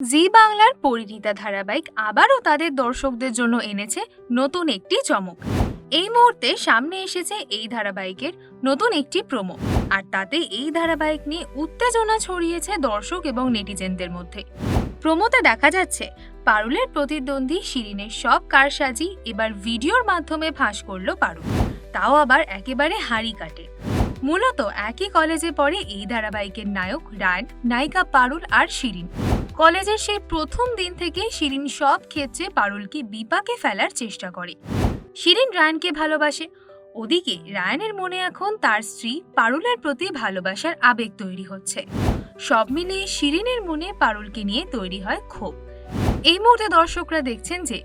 জি বাংলার পরিণীতা ধারাবাহিক আবারও তাদের দর্শকদের জন্য এনেছে নতুন একটি চমক। এই মুহূর্তে সামনে এসেছে এই ধারাবাহিকের নতুন একটি প্রোমো, আর তাতে এই ধারাবাহিক নিয়ে উত্তেজনা ছড়িয়েছে দর্শক এবং নেটিজেনদের মধ্যে। প্রোমোতে দেখা যাচ্ছে, পারুলের প্রতিদ্বন্দ্বী শিরিনের সব কারসাজি এবার ভিডিওর মাধ্যমে ফাঁস করল পারুল, তাও আবার একেবারে হাঁড়ি কাটে। মূলত একই কলেজে পড়ে এই ধারাবাহিকের নায়ক রায়ন নায়িকা পারুল আর শিরিন। কলেজের সেই প্রথম দিন থেকে শিরিন সব ক্ষেত্রে পারুলকে বিপাকে ফেলার চেষ্টা করে। শিরিন রায়নকে ভালোবাসে। ওদিকে রায়নের মনে এখন তার স্ত্রী পারুলের প্রতি ভালোবাসার আবেগ তৈরি হচ্ছে। সব মিলিয়ে শিরিনের মনে পারুলকে নিয়ে তৈরি হয় ক্ষোভ। এই মুহূর্তে দর্শকরা দেখছেন যে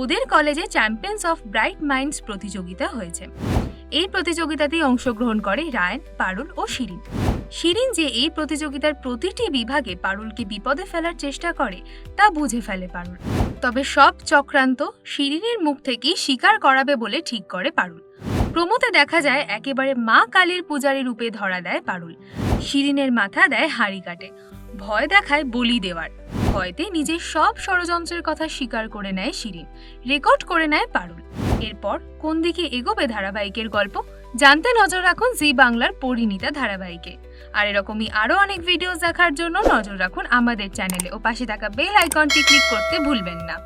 ওদের কলেজে চ্যাম্পিয়ন্স অফ ব্রাইট মাইন্ডস প্রতিযোগিতা হয়েছে। এই প্রতিযোগিতাতেই অংশগ্রহণ করে রায়ন, পারুল ও শিরিন। শিরিন যে এই প্রতিযোগিতার প্রতিটি বিভাগে পারুলকে বিপদে ফেলার চেষ্টা করে, তা বুঝে ফেলে পারুল। তবে সব চক্রান্ত শিরিনের মুখ থেকেই স্বীকার করাবে বলে ঠিক করে পারুল। প্রমোতে দেখা যায় একেবারে মা কালীর পূজারী রূপে ধরা দেয় পারুল। শিরিনের মাথা দেয় হাঁড়ি কাটে, ভয় দেখায় বলি দেওয়ার। ভয়তে নিজের সব ষড়যন্ত্রের কথা স্বীকার করে নেয় শিরিন, রেকর্ড করে নেয় পারুল। এরপর কোন দিকে এগোবে ধারাবাহিকের গল্প? জানতে নজর রাখুন জি বাংলার পরিণীতা ধারাবাহিকে। আর এরকমই আরও অনেক ভিডিও দেখার জন্য নজর রাখুন আমাদের চ্যানেলে ও পাশে থাকা বেল আইকনটি ক্লিক করতে ভুলবেন না।